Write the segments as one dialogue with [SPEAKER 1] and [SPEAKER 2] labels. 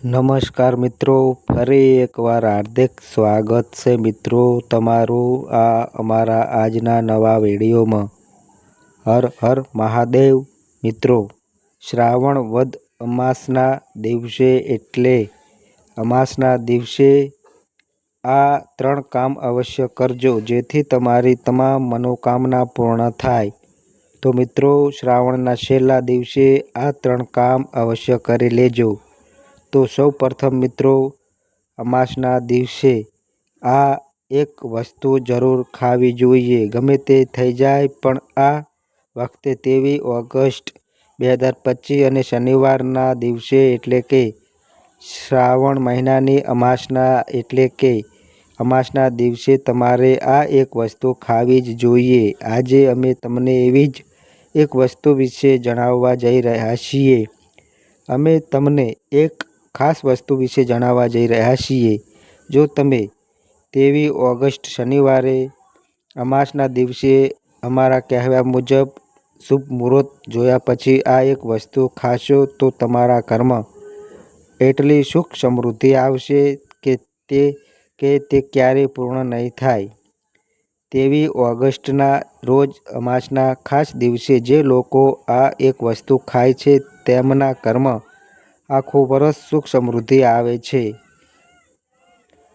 [SPEAKER 1] નમસ્કાર મિત્રો, ફરી એકવાર હાર્દિક સ્વાગત છે મિત્રો તમારું આ અમારા આજના નવા વિડીયોમાં. હર હર મહાદેવ મિત્રો, શ્રાવણ વદ અમાસના દિવસે એટલે અમાસના દિવસે આ ત્રણ કામ અવશ્ય કરજો, જેથી તમારી તમામ મનોકામના પૂર્ણ થાય. તો મિત્રો, શ્રાવણના છેલ્લા દિવસે આ ત્રણ કામ અવશ્ય કરી લેજો. તો સૌ પ્રથમ મિત્રો, અમાસના દિવસે આ એક વસ્તુ જરૂર ખાવી જોઈએ. ગમે તે થઈ જાય, પણ આ વખતે તેવી ઓગસ્ટ બે હજાર પચીસ અને શનિવારના દિવસે એટલે કે શ્રાવણ મહિનાની અમાસના એટલે કે અમાસના દિવસે તમારે આ એક વસ્તુ ખાવી જ જોઈએ. આજે અમે તમને એવી જ એક વસ્તુ વિશે જણાવવા જઈ રહ્યા છીએ. અમે તમને એક ખાસ વસ્તુ વિશે જણાવવા જઈ રહ્યા છીએ. જો તમે તેવી ઓગસ્ટ શનિવારે અમાસના દિવસે અમારા કહેવા મુજબ શુભ મુહૂર્ત જોયા પછી આ એક વસ્તુ ખાશો તો તમારા ઘરમાં એટલી સુખ સમૃદ્ધિ આવશે કે તે કે તે ક્યારેય પૂર્ણ નહીં થાય. તેવી ઓગસ્ટના રોજ અમાસના ખાસ દિવસે જે લોકો આ એક વસ્તુ ખાય છે તેમના ઘરમાં આખું વરસ સુખ સમૃદ્ધિ આવે છે.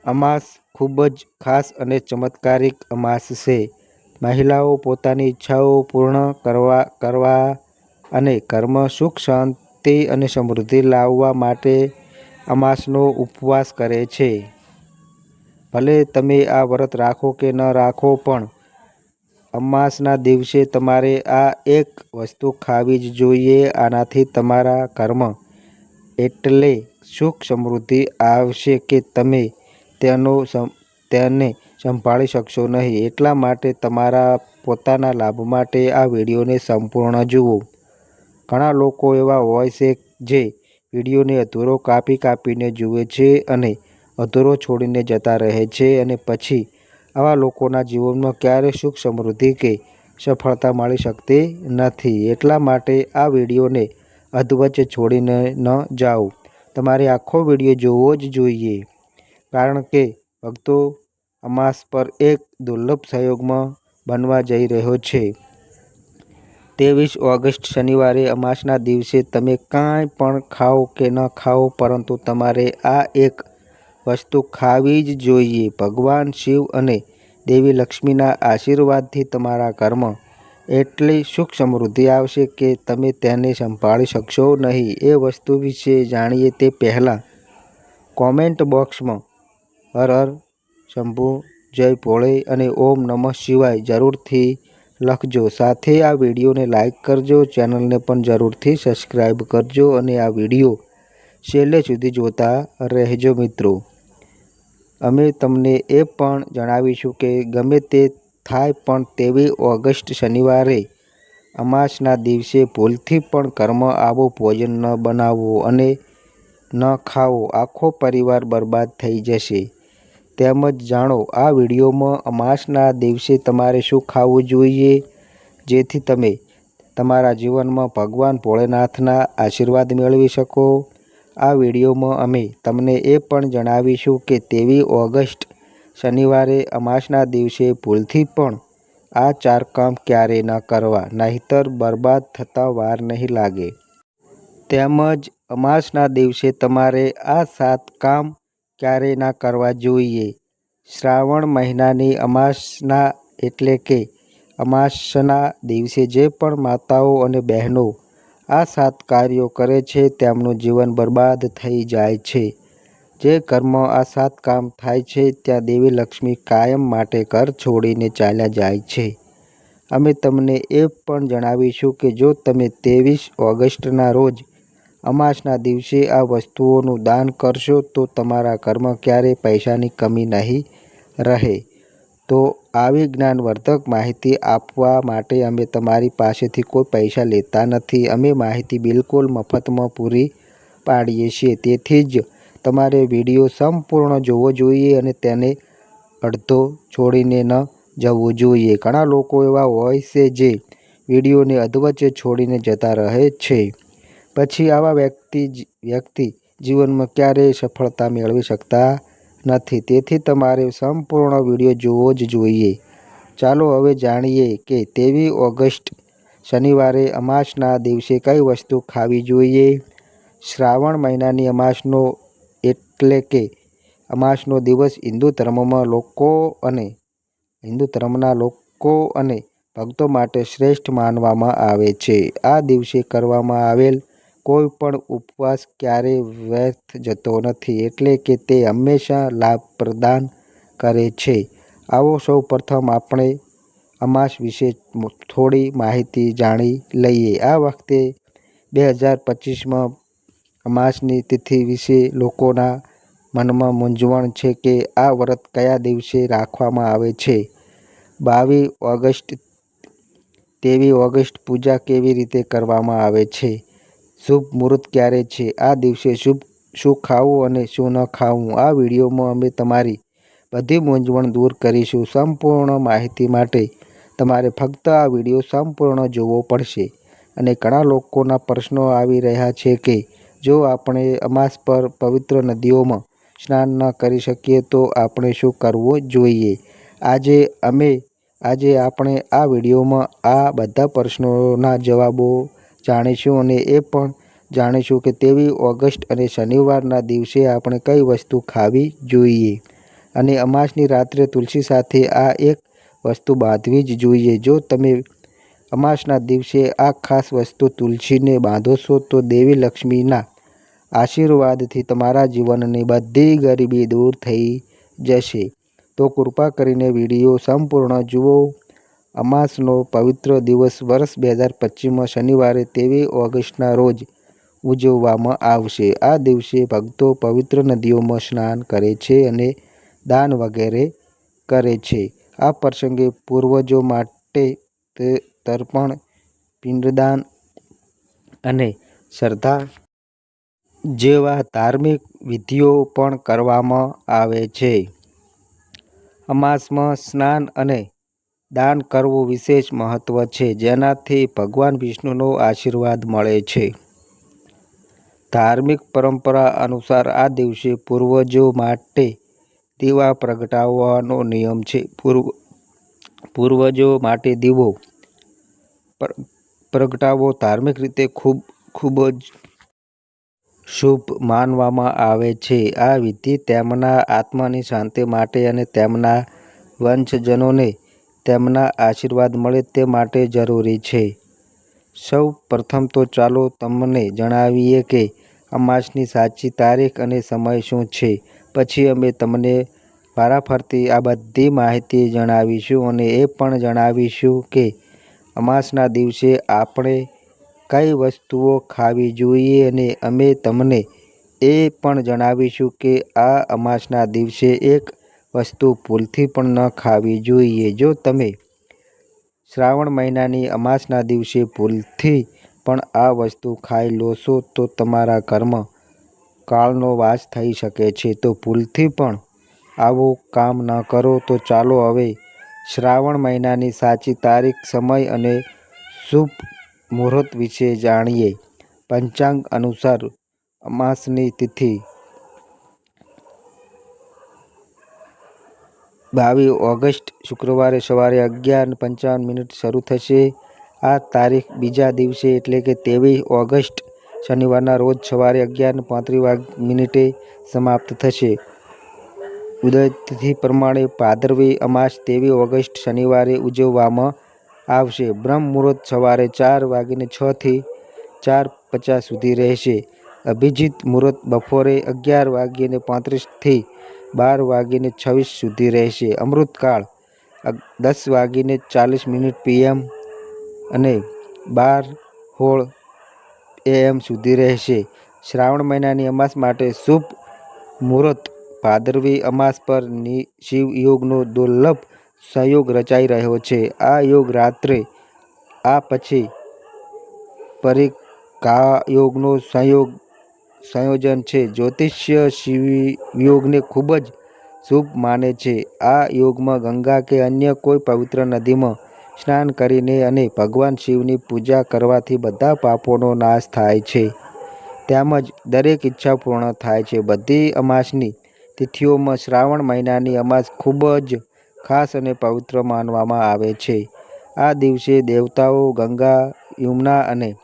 [SPEAKER 1] અમાસ ખૂબ જ ખાસ અને ચમત્કારિક અમાસ છે. મહિલાઓ પોતાની ઈચ્છાઓ પૂર્ણ કરવા કરવા અને કર્મ સુખ, શાંતિ અને સમૃદ્ધિ લાવવા માટે અમાસનો ઉપવાસ કરે છે. ભલે તમે આ વ્રત રાખો કે ન રાખો પણ અમાસના દિવસે તમારે આ એક વસ્તુ ખાવી જ જોઈએ, આનાથી તમારા ઘરમાં એટલે સુખ સમૃદ્ધિ આવશે કે તમે તેનો તેને સંભાળી શકશો નહીં. એટલા માટે તમારા પોતાના લાભ માટે આ વિડીયોને સંપૂર્ણ જુઓ. ઘણા લોકો એવા હોય છે જે વિડીયોને અધૂરો કાપી કાપીને જુએ છે અને અધૂરો છોડીને જતા રહે છે અને પછી આવા લોકોના જીવનમાં ક્યારેય સુખ સમૃદ્ધિ કે સફળતા મળી શકતી નથી. એટલા માટે આ વિડીયોને અધવચ્ચે છોડીને ન જાઓ. તમારે આખો વીડિયો જોવો જ જોઈએ. કારણ કે ભક્તો અમાસ પર એક દુર્લભ સંયોગમાં બનવા જઈ રહ્યો છે. ત્રેવીસ ઓગસ્ટ શનિવારે અમાસના દિવસે તમે કાંઈ પણ ખાઓ કે ન ખાઓ, પરંતુ તમારે આ એક વસ્તુ ખાવી જ જોઈએ. ભગવાન શિવ અને દેવી લક્ષ્મીના આશીર્વાદથી તમારા ઘરમાં એટલી સુખ સમૃદ્ધિ આવશે કે તમે તેને સંભાળી શકશો નહીં. એ વસ્તુ વિશે જાણીએ તે પહેલાં કોમેન્ટ બોક્સમાં, હર હર શંભુ, જય ભોળે અને ઓમ નમઃ શિવાય જરૂરથી લખજો. સાથે આ વિડીયોને લાઇક કરજો, ચેનલને પણ જરૂરથી સબસ્ક્રાઈબ કરજો અને આ વીડિયો છેલ્લે સુધી જોતા રહેજો મિત્રો. અમે તમને એ પણ જણાવીશું કે ગમે તે થાય પણ તેવી ઓગસ્ટ શનિવારે અમાસના દિવસે ભૂલથી પણ ઘરમાં આવું ભોજન ન બનાવવો અને ન ખાવો આખો પરિવાર બરબાદ થઈ જશે. તેમજ જાણો, આ વિડીયોમાં અમાસના દિવસે તમારે શું ખાવું જોઈએ? જેથી તમે તમારા જીવનમાં ભગવાન ભોળેનાથના આશીર્વાદ મેળવી શકો. આ વિડીયોમાં અમે તમને એ પણ જણાવીશું કે તેવી ઓગસ્ટ શનિવારે અમાસના દિવસે ભૂલથી પણ આ ચાર કામ ક્યારેય ન કરવા, નહીંતર બરબાદ થતાં વાર નહીં લાગે. તેમજ અમાસના દિવસે તમારે આ સાત કામ ક્યારેય ના કરવા જોઈએ? શ્રાવણ મહિનાની અમાસના એટલે કે અમાસના દિવસે જે પણ માતાઓ અને બહેનો આ સાત કાર્યો કરે છે, તેમનું જીવન બરબાદ થઈ જાય છે. જે ઘરમાં આ સાત કામ થાય છે, ત્યાં દેવી લક્ષ્મી કાયમ માટે ઘર છોડીને ચાલ્યા જાય છે. અમે તમને એ પણ જણાવીશું કે જો તમે ત્રેવીસ ઓગસ્ટના રોજ અમાસના દિવસે આ વસ્તુઓનું દાન કરશો, તો તમારા ઘરમાં ક્યારેય પૈસાની કમી નહીં રહે. તો આવી જ્ઞાનવર્ધક માહિતી આપવા માટે અમે તમારી પાસેથી કોઈ પૈસા લેતા નથી. અમે માહિતી બિલકુલ મફતમાં પૂરી પાડીએ છીએ. તેથી જ તમારે વીડિયો સંપૂર્ણ જોવો જોઈએ અને તેને અડધો છોડીને ન જવું જોઈએ ઘણા લોકો એવા હોય છે જે વિડીયોને અધવચ્ચે છોડીને જતા રહે છે પછી આવા વ્યક્તિ વ્યક્તિ જીવનમાં ક્યારેય સફળતા મેળવી શકતા નથી. તેથી તમારે સંપૂર્ણ વીડિયો જોવો જ જોઈએ. ચાલો હવે જાણીએ કે તેવી ઓગસ્ટ શનિવારે અમાસના દિવસે કઈ વસ્તુ ખાવી જોઈએ. શ્રાવણ મહિનાની અમાસનો એટલે કે અમાસનો દિવસ હિન્દુ ધર્મમાં લોકો અને હિન્દુ ધર્મના લોકો અને ભક્તો માટે શ્રેષ્ઠ માનવામાં આવે છે. આ દિવસે કરવામાં આવેલ કોઈ પણ ઉપવાસ ક્યારેય વ્યર્થ જતો નથી, એટલે કે તે હંમેશા લાભ પ્રદાન કરે છે. આવો સૌ પ્રથમ આપણે અમાસ વિશે થોડી માહિતી જાણી લઈએ. આ વખતે બે હજાર પચીસમાં અમાસની તિથિ વિશે લોકોના મનમાં મૂંઝવણ છે કે આ વ્રત કયા દિવસે રાખવામાં આવે છે. બાવી ઓગસ્ટ, તેવી ઓગસ્ટ પૂજા કેવી રીતે કરવામાં આવે છે. શુભ મુહૂર્ત ક્યારે છે. આ દિવસે શુભ શું ખાવું અને શું ન ખાવું. આ વિડીયોમાં અમે તમારી બધી મૂંઝવણ દૂર કરીશું. સંપૂર્ણ માહિતી માટે તમારે ફક્ત આ વીડિયો સંપૂર્ણ જોવો પડશે. અને ઘણા લોકોના પ્રશ્નો આવી રહ્યા છે કે જો આપણે અમાસ પર પવિત્ર નદીઓમાં સ્નાન ન કરી શકીએ તો આપણે શું કરવું જોઈએ. આજે અમે, આજે આપણે આ વિડીયોમાં આ બધા પ્રશ્નોના જવાબો જાણીશું અને એ પણ જાણીશું કે તેવી ઓગસ્ટ અને શનિવારના દિવસે આપણે કઈ વસ્તુ ખાવી જોઈએ. અને અમાસની રાત્રે તુલસી સાથે આ એક વસ્તુ બાંધવી જ જોઈએ. જો તમે અમાસના દિવસે આ ખાસ વસ્તુ તુલસીને બાંધો છો તો દેવી લક્ષ્મીના આશીર્વાદથી તમારા જીવનની બધી ગરીબી દૂર થઈ જશે. તો કૃપા કરીને વીડિયો સંપૂર્ણ જુઓ. અમાસનો પવિત્ર દિવસ વર્ષ બે હજાર પચીસમાં શનિવારે તેવી ઓગસ્ટના રોજ ઉજવવામાં આવશે. આ દિવસે ભક્તો પવિત્ર નદીઓમાં સ્નાન કરે છે અને દાન વગેરે કરે છે. આ પ્રસંગે પૂર્વજો માટે તર્પણ, પિંડદાન અને શ્રદ્ધા જેવા ધાર્મિક વિધિઓ પણ કરવામાં આવે છે. અમાસમાં સ્નાન અને દાન કરવું વિશેષ મહત્વ છે જેનાથી ભગવાન વિષ્ણુનો આશીર્વાદ મળે છે. ધાર્મિક પરંપરા અનુસાર આ દિવસે પૂર્વજો માટે દીવા પ્રગટાવવાનો નિયમ છે. પૂર્વ પૂર્વજો માટે દીવો પ્રગટાવવો ધાર્મિક રીતે ખૂબ ખૂબ જ શુભ માનવામાં આવે છે. આ વિધિ તેમના આત્માની શાંતિ માટે અને તેમના વંશજનોને તેમના આશીર્વાદ મળે તે માટે જરૂરી છે. સૌ પ્રથમ તો ચાલો તમને જણાવીએ કે અમાસની સાચી તારીખ અને સમય શું છે. પછી અમે તમને વારાફરતી આ બધી માહિતી જણાવીશું અને એ પણ જણાવીશું કે અમાસના દિવસે આપણે કઈ વસ્તુઓ ખાવી જોઈએ અને અમે તમને એ પણ જણાવીશું કે આ અમાસના દિવસે એક વસ્તુ ભૂલથી પણ ન ખાવી જોઈએ. જો તમે શ્રાવણ મહિનાની અમાસના દિવસે ભૂલથી પણ આ વસ્તુ ખાઈ લો છો, તો તમારા કર્મ કાળનો વાસ થઈ શકે છે. તો ભૂલથી પણ આવું કામ ન કરો. તો ચાલો હવે શ્રાવણ મહિનાની સાચી તારીખ, સમય અને શુભ મુહૂર્ત વિશે જાણીએ. પંચાંગ અનુસાર અમાસની તિથિ બાવીસ ઓગસ્ટ શુક્રવારે સવારે અગિયાર પંચાવન મિનિટ શરૂ થશે. આ તારીખ બીજા દિવસે એટલે કે ત્રેવીસ ઓગસ્ટ શનિવારના રોજ સવારે અગિયાર પાંત્રીસ પાંત્રીસ મિનિટે સમાપ્ત થશે. ઉદય તિથિ પ્રમાણે ભાદરવી અમાસ તેવી ઓગસ્ટ શનિવારે ઉજવવામાં આવશે. બ્રહ્મ મુહૂર્ત સવારે ચાર વાગીને છ થી ચાર પચાસ સુધી રહેશે. અભિજીત મુહૂર્ત બપોરે અગિયાર વાગીને પાંત્રીસથી બાર વાગીને છવ્વીસ સુધી રહેશે. અમૃતકાળ દસ વાગીને ચાલીસ મિનિટ પીએમ અને બાર હોળ એએમ સુધી રહેશે. શ્રાવણ મહિનાની અમાસ માટે શુભ મુહૂર્ત ભાદરવી અમાસ પર શિવ યોગનો દુર્લભ સંયોગ રચાઈ રહ્યો છે. આ યોગ રાત્રે, આ પછી પરિઘાયોગનો સંયોજન છે. જ્યોતિષ્ય શિવ યોગને ખૂબ જ શુભ માને છે. આ યોગમાં ગંગા કે અન્ય કોઈ પવિત્ર નદીમાં સ્નાન કરીને અને ભગવાન શિવની પૂજા કરવાથી બધા પાપોનો નાશ થાય છે. તેમજ દરેક ઈચ્છા પૂર્ણ થાય છે. બધી અમાસની તિથિઓમાં શ્રાવણ મહિનાની અમાસ ખૂબ જ ખાસ અને પવિત્ર માનવામાં આવે છે. આ દિવસે દેવતાઓ ગંગા, યમુના અને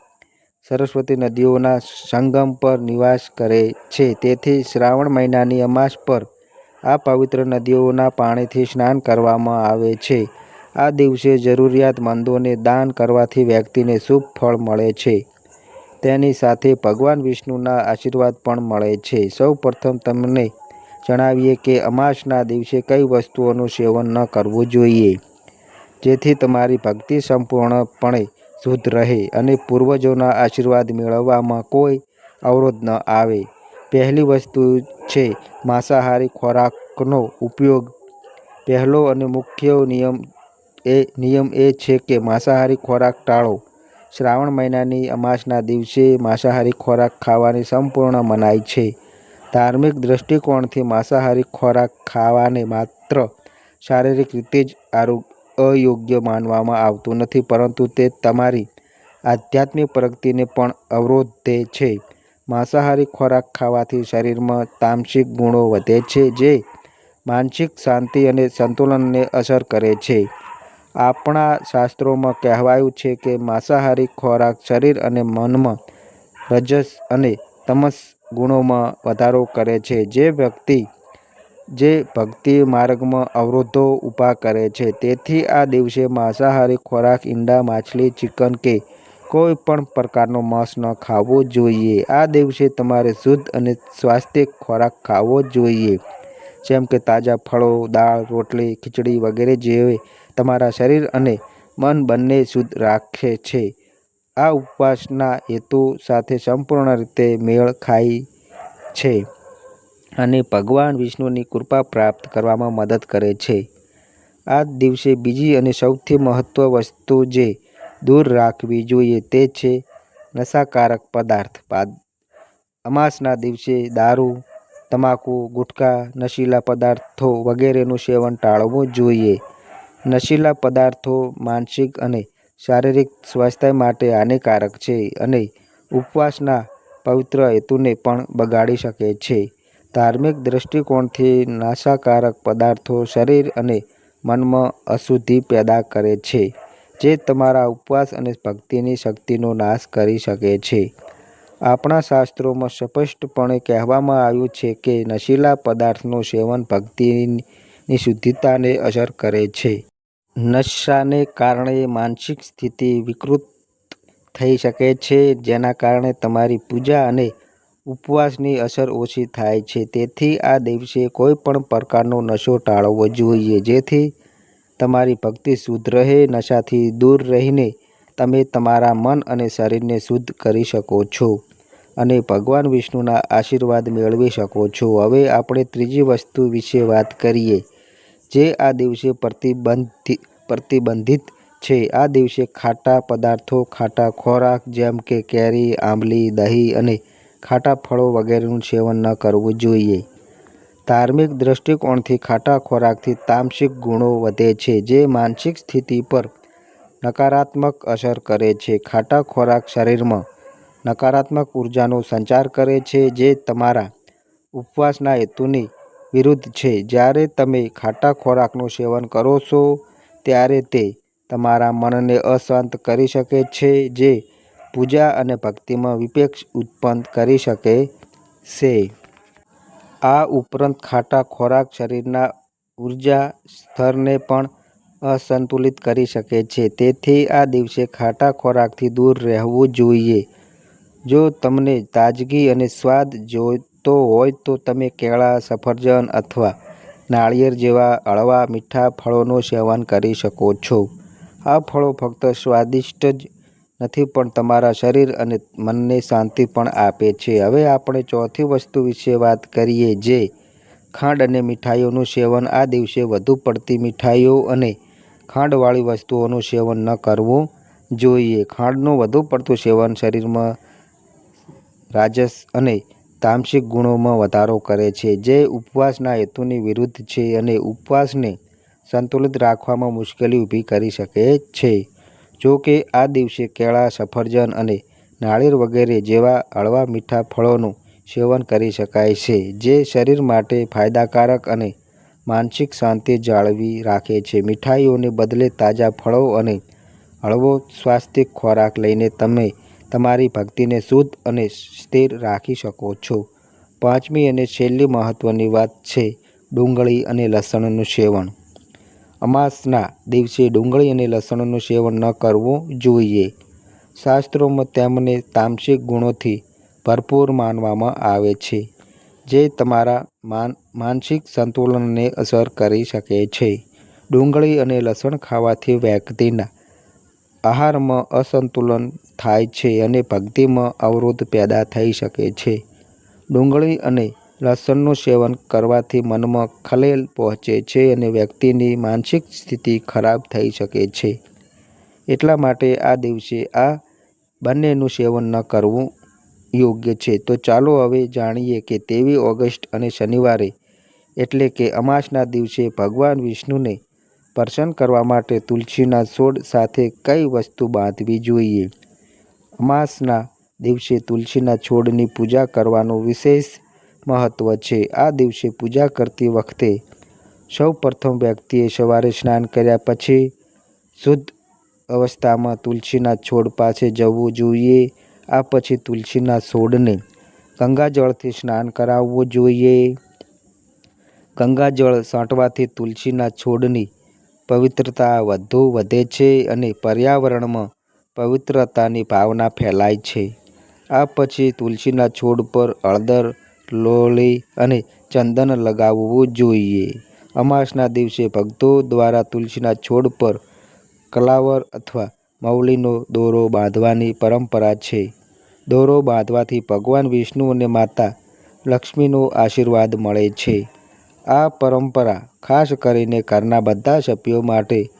[SPEAKER 1] સરસ્વતી નદીઓના સંગમ પર નિવાસ કરે છે. તેથી શ્રાવણ મહિનાની અમાસ પર આ પવિત્ર નદીઓના પાણીથી સ્નાન કરવામાં આવે છે. આ દિવસે જરૂરિયાતમંદોને દાન કરવાથી વ્યક્તિને શુભ ફળ મળે છે. તેની સાથે ભગવાન વિષ્ણુના આશીર્વાદ પણ મળે છે. સૌ પ્રથમ તમને જણાવીએ કે અમાસના દિવસે કઈ વસ્તુઓનું સેવન ન કરવું જોઈએ, જેથી તમારી ભક્તિ સંપૂર્ણપણે શુદ્ધ રહે અને પૂર્વજોના આશીર્વાદ મેળવવામાં કોઈ અવરોધ ન આવે. પહેલી વસ્તુ છે માંસાહારી ખોરાકનો ઉપયોગ. પહેલો અને મુખ્ય નિયમ એ નિયમ એ છે કે માંસાહારી ખોરાક ટાળો. શ્રાવણ મહિનાની અમાસના દિવસે માંસાહારી ખોરાક ખાવાની સંપૂર્ણ મનાઈ છે. ધાર્મિક દૃષ્ટિકોણથી માંસાહારી ખોરાક ખાવાને માત્ર શારીરિક રીતે જ અયોગ્ય માનવામાં આવતું નથી, પરંતુ તે તમારી આધ્યાત્મિક પ્રગતિને પણ અવરોધે છે. માંસાહારી ખોરાક ખાવાથી શરીરમાં તામસિક ગુણો વધે છે, જે માનસિક શાંતિ અને સંતુલનને અસર કરે છે. આપણા શાસ્ત્રોમાં કહેવાયું છે કે માંસાહારી ખોરાક શરીર અને મનમાં રજસ અને તમસ ગુણોમાં વધારો કરે છે, જે વ્યક્તિ જે ભક્તિ માર્ગમાં અવરોધો ઊભા કરે છે. તેથી આ દિવસે માંસાહારી ખોરાક ઈંડા, માછલી, ચિકન કે કોઈ પણ પ્રકારનો માંસ ન ખાવો જોઈએ. આ દિવસે તમારે શુદ્ધ અને સ્વાસ્થ્ય ખોરાક ખાવો જોઈએ, જેમ કે તાજા ફળો, દાળ, રોટલી, ખીચડી વગેરે જે તમારા શરીર અને મન બંને શુદ્ધ રાખે છે. આ ઉપવાસના હેતુ સાથે સંપૂર્ણ રીતે મેળ ખાય છે અને ભગવાન વિષ્ણુની કૃપા પ્રાપ્ત કરવામાં મદદ કરે છે. આ દિવસે બીજી અને સૌથી મહત્ત્વ વસ્તુ જે દૂર રાખવી જોઈએ તે છે નશાકારક પદાર્થ. અમાસના દિવસે દારૂ, તમાકુ, ગુટખા, નશીલા પદાર્થો વગેરેનું સેવન ટાળવું જોઈએ. નશીલા પદાર્થો માનસિક અને શારીરિક સ્વાસ્થ્ય માટે હાનિકારક છે અને ઉપવાસના પવિત્ર હેતુને પણ બગાડી શકે છે. ધાર્મિક દૃષ્ટિકોણથી નાશાકારક પદાર્થો શરીર અને મનમાં અશુદ્ધિ પેદા કરે છે, જે તમારા ઉપવાસ અને ભક્તિની શક્તિનો નાશ કરી શકે છે. આપણા શાસ્ત્રોમાં સ્પષ્ટપણે કહેવામાં આવ્યું છે કે નશીલા પદાર્થનું સેવન ભક્તિની શુદ્ધતાને અસર કરે છે. નશાને કારણે માનસિક સ્થિતિ વિકૃત થઈ શકે છે, જેના કારણે તમારી પૂજા અને ઉપવાસની અસર ઓછી થાય છે. તેથી આ દિવસે કોઈ પણ પ્રકારનો નશો ટાળવો જોઈએ, જેથી તમારી ભક્તિ શુદ્ધ રહે. નશાથી દૂર રહીને તમે તમારા મન અને શરીરને શુદ્ધ કરી શકો છો અને ભગવાન વિષ્ણુના આશીર્વાદ મેળવી શકો છો. હવે આપણે ત્રીજી વસ્તુ વિશે વાત કરીએ, જે આ દિવસે પ્રતિબંધિત છે. આ દિવસે ખાટા પદાર્થો, ખાટા ખોરાક જેમ કે કેરી, આંબલી, દહીં અને ખાટા ફળો વગેરેનું સેવન ન કરવું જોઈએ. ધાર્મિક દૃષ્ટિકોણથી ખાટા ખોરાકથી તામસિક ગુણો વધે છે, જે માનસિક સ્થિતિ પર નકારાત્મક અસર કરે છે. ખાટા ખોરાક શરીરમાં નકારાત્મક ઉર્જાનો સંચાર કરે છે, જે તમારા ઉપવાસના હેતુની વિરુદ્ધ છે. જ્યારે તમે ખાટા ખોરાકનું સેવન કરો છો ત્યારે તે તમારા મનને અશાંત કરી શકે છે, જે પૂજા અને ભક્તિમાં વિપેક્ષ ઉત્પન્ન કરી શકે છે. આ ઉપરાંત ખાટા ખોરાક શરીરના ઊર્જા સ્તરને પણ અસંતુલિત કરી શકે છે. તેથી આ દિવસે ખાટા ખોરાકથી દૂર રહેવું જોઈએ. જો તમને તાજગી અને સ્વાદ જોઈતો હોય તો તમે કેળા, સફરજન અથવા નાળિયેર જેવા હળવા, મીઠા ફળોનું સેવન કરી શકો છો. આ ફળો ફક્ત સ્વાદિષ્ટ જ નથી પણ તમારા શરીર અને મનને શાંતિ પણ આપે છે. હવે આપણે ચોથી વસ્તુ વિશે વાત કરીએ, જે ખાંડ અને મીઠાઈઓનું સેવન. આ દિવસે વધુ પડતી મીઠાઈઓ અને ખાંડવાળી વસ્તુઓનું સેવન ન કરવું જોઈએ. ખાંડનું વધુ પડતું સેવન શરીરમાં રાજસ અને તામસિક ગુણોમાં વધારો કરે છે, જે ઉપવાસના હેતુની વિરુદ્ધ છે અને ઉપવાસને સંતુલિત રાખવામાં મુશ્કેલી ઊભી કરી શકે છે. જો કે, આ દિવસે કેળા, સફરજન અને નાળિયેર વગેરે જેવા હળવા મીઠા ફળોનું સેવન કરી શકાય છે જે શરીર માટે ફાયદાકારક અને માનસિક શાંતિ જાળવી રાખે છે. મીઠાઈઓને બદલે તાજા ફળો અને હળવો સ્વાસ્થ્ય ખોરાક લઈને તમે તમારી ભક્તિને શુદ્ધ અને સ્થિર રાખી શકો છો. પાંચમી અને છેલ્લી મહત્વની વાત છે ડુંગળી અને લસણનું સેવન. અમાસના દિવસે ડુંગળી અને લસણનું સેવન ન કરવું જોઈએ. શાસ્ત્રોમાં તેમને તામસિક ગુણોથી ભરપૂર માનવામાં આવે છે, જે તમારા માન, માનસિક સંતુલનને અસર કરી શકે છે. ડુંગળી અને લસણ ખાવાથી વ્યક્તિના આહારમાં અસંતુલન થાય છે અને ભક્તિમાં અવરોધ પેદા થઈ શકે છે. ડુંગળી અને લસણનું સેવન કરવાથી મનમાં ખલેલ પહોંચે છે અને વ્યક્તિની માનસિક સ્થિતિ ખરાબ થઈ શકે છે. એટલા માટે આ દિવસે આ બંનેનું સેવન ન કરવું યોગ્ય છે. તો ચાલો હવે જાણીએ કે તેવી ઓગસ્ટ અને શનિવારે એટલે કે અમાસના દિવસે ભગવાન વિષ્ણુને પ્રસન્ન કરવા માટે તુલસીના છોડ સાથે કઈ વસ્તુ બાંધવી જોઈએ. અમાસના દિવસે તુલસીના છોડની પૂજા કરવાનું વિશેષ મહત્વ છે. આ દિવસે પૂજા કરતી વખતે સૌ પ્રથમ વ્યક્તિએ સવારે સ્નાન કર્યા પછી શુદ્ધ અવસ્થામાં તુલસીના છોડ પાસે જવું જોઈએ. આ પછી તુલસીના છોડને ગંગાજળથી સ્નાન કરાવવું જોઈએ. ગંગાજળ છાંટવાથી તુલસીના છોડની પવિત્રતા વધુ વધે છે અને પર્યાવરણમાં પવિત્રતાની ભાવના ફેલાય છે. આ પછી તુલસીના છોડ પર હળદર, લોળી અને ચંદન લગાવવું જોઈએ. અમાસના દિવસે ભક્તો દ્વારા તુલસીના છોડ પર કલાવર અથવા મૌલીનો દોરો બાંધવાની પરંપરા છે. દોરો બાંધવાથી ભગવાન વિષ્ણુ અને માતા લક્ષ્મીનો આશીર્વાદ મળે છે. આ પરંપરા ખાસ કરીને ઘરના બધા સભ્યો માટે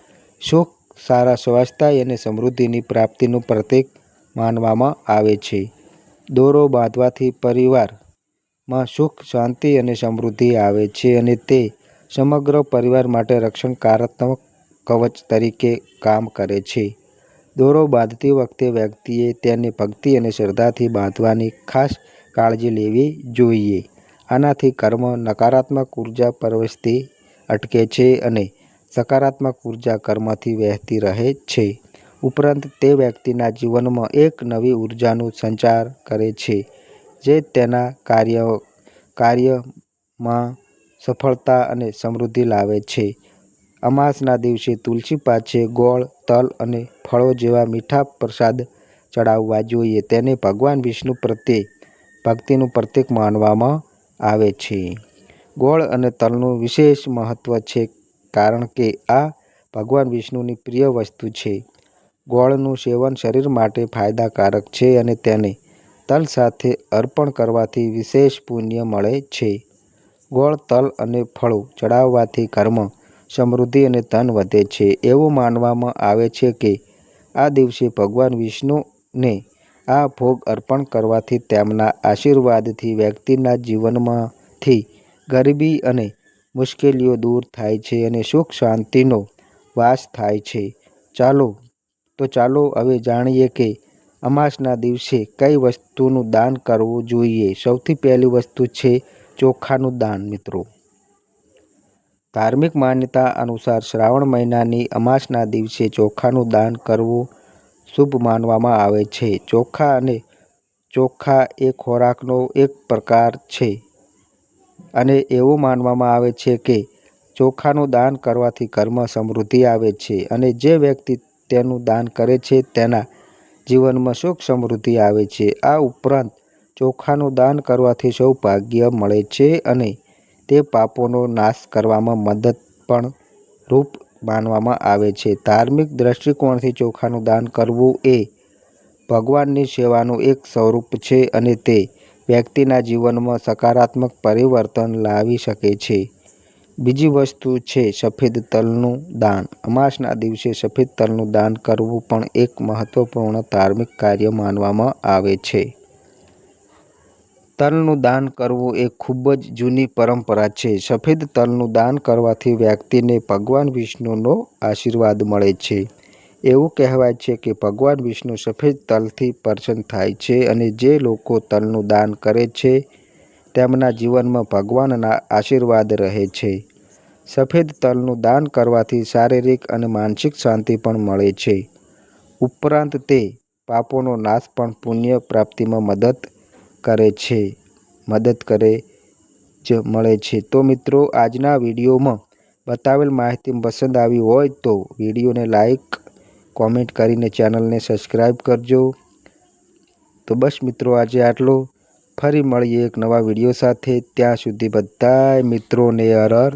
[SPEAKER 1] સુખ, સારા સ્વાસ્થ્ય અને સમૃદ્ધિની પ્રાપ્તિનું પ્રતીક માનવામાં આવે છે. દોરો બાંધવાથી પરિવારમાં સુખ, શાંતિ અને સમૃદ્ધિ આવે છે અને તે સમગ્ર પરિવાર માટે રક્ષણકારાત્મક કવચ તરીકે કામ કરે છે. દોરો બાંધતી વખતે વ્યક્તિએ તેને ભક્તિ અને શ્રદ્ધાથી બાંધવાની ખાસ કાળજી લેવી જોઈએ. આનાથી કર્મ નકારાત્મક ઊર્જા પ્રવેશતી અટકે છે અને સકારાત્મક ઊર્જા કર્મથી વહેતી રહે છે. ઉપરાંત તે વ્યક્તિના જીવનમાં એક નવી ઉર્જાનું સંચાર કરે છે જે તેના કાર્ય કાર્યમાં સફળતા અને સમૃદ્ધિ લાવે છે. અમાસના દિવસે તુલસી પાછે ગોળ, તલ અને ફળો જેવા મીઠા પ્રસાદ ચડાવવા જોઈએ. તેને ભગવાન વિષ્ણુ પ્રત્યે ભક્તિનું પ્રતીક માનવામાં આવે છે. ગોળ અને તલનું વિશેષ મહત્ત્વ છે કારણ કે આ ભગવાન વિષ્ણુની પ્રિય વસ્તુ છે. ગોળનું સેવન શરીર માટે ફાયદાકારક છે અને તેને તલ સાથે અર્પણ કરવાથી વિશેષ પુણ્ય મળે છે. ગોળ, તલ અને ફળો ચડાવવાથી કર્મ સમૃદ્ધિ અને ધન વધે છે. એવું માનવામાં આવે છે કે આ દિવસે ભગવાન વિષ્ણુને આ ભોગ અર્પણ કરવાથી તેમના આશીર્વાદથી વ્યક્તિના જીવનમાંથી ગરીબી અને મુશ્કેલીઓ દૂર થાય છે અને સુખ શાંતિનો વાસ થાય છે. ચાલો, તો ચાલો હવે જાણીએ કે અમાસના દિવસે કઈ વસ્તુનું દાન કરવું જોઈએ. સૌથી પહેલી વસ્તુ છે ચોખાનું દાન. મિત્રો ધાર્મિક માન્યતા અનુસાર શ્રાવણ મહિનાની અમાસના દિવસે ચોખાનું દાન કરવું શુભ માનવામાં આવે છે. ચોખા અને ચોખા એ ખોરાકનો એક પ્રકાર છે અને એવું માનવામાં આવે છે કે ચોખાનું દાન કરવાથી કર્મ સમૃદ્ધિ આવે છે અને જે વ્યક્તિ તેનું દાન કરે છે તેના જીવનમાં સુખ સમૃદ્ધિ આવે છે. આ ઉપરાંત ચોખાનું દાન કરવાથી સૌભાગ્ય મળે છે અને તે પાપોનો નાશ કરવામાં મદદ પણ રૂપ માનવામાં આવે છે. ધાર્મિક દ્રષ્ટિકોણથી ચોખાનું દાન કરવું એ ભગવાનની સેવાનું એક સ્વરૂપ છે અને તે વ્યક્તિના જીવનમાં સકારાત્મક પરિવર્તન લાવી શકે છે. બીજી વસ્તુ છે સફેદ તલનું દાન. અમાસના દિવસે સફેદ તલનું દાન કરવું પણ એક મહત્વપૂર્ણ ધાર્મિક કાર્ય માનવામાં આવે છે. તલનું દાન કરવું એ ખૂબ જ જૂની પરંપરા છે. સફેદ તલનું દાન કરવાથી વ્યક્તિને ભગવાન વિષ્ણુનો આશીર્વાદ મળે છે. એવું કહેવાય છે કે ભગવાન વિષ્ણુ સફેદ તલથી પ્રસન્ન થાય છે અને જે લોકો તલનું દાન કરે છે, તેમના જીવનમાં ભગવાનના આશીર્વાદ રહે છે. સફેદ તલનું દાન કરવાથી શારીરિક અને માનસિક શાંતિ પણ મળે છે. ઉપરાંત તે પાપોનો નાશ પણ પુણ્ય પ્રાપ્તિમાં મદદ કરે છે, મદદ કરે જ મળે છે. તો મિત્રો, આજના વિડીયોમાં બતાવેલ માહિતી પસંદ આવી હોય તો વિડીયોને લાઈક, કોમેન્ટ કરીને ચેનલને સબસ્ક્રાઈબ કરજો. તો બસ મિત્રો, આજે આટલું. ફરી મળીએ એક નવા વીડિયો સાથે ત્યાં સુધી બધાય મિત્રોને અરર